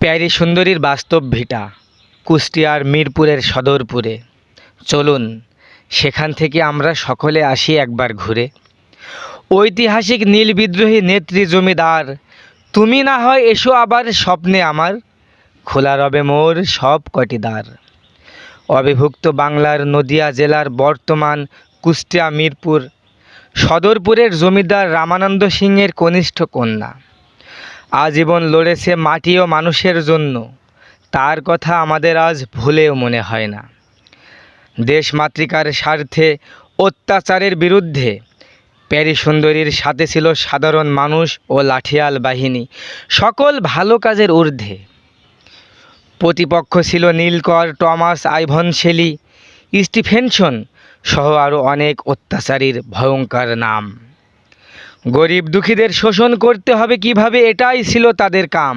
প্যারি সুন্দরীর বাস্তব ভিটা, কুষ্টিয়ার মিরপুরের সদরপুরে। চলুন, সেখান থেকে আমরা সকলে আসি একবার ঘুরে। ঐতিহাসিক নীল বিদ্রোহী নেত্রী জমিদার, তুমি না হয় এসো আবার স্বপ্নে আমার, খোলা রবে মোর সব কটি দ্বার। অবিভক্ত বাংলার নদিয়া জেলার বর্তমান কুষ্টিয়া মিরপুর, সদরপুরের জমিদার রামানন্দ সিংয়ের কনিষ্ঠ কন্যা। আজীবন লড়েছে মাটি ও মানুষের জন্য। তার কথা আমাদের আজ ভুলেও মনে হয় না। দেশমাতৃকার স্বার্থে, অত্যাচারের বিরুদ্ধে, প্যারি সুন্দরীর সাথে ছিল সাধারণ মানুষ ও লাঠিয়াল বাহিনী, সকল ভালো কাজের ঊর্ধ্বে। প্রতিপক্ষ ছিল নীলকর, টমাস, আইভন শেলি, স্টিফেনসন সহ আরও অনেক অত্যাচারীর ভয়ঙ্কর নাম। গরিব দুঃখীদের শোষণ করতে হবে কীভাবে? এটাই ছিল তাদের কাম।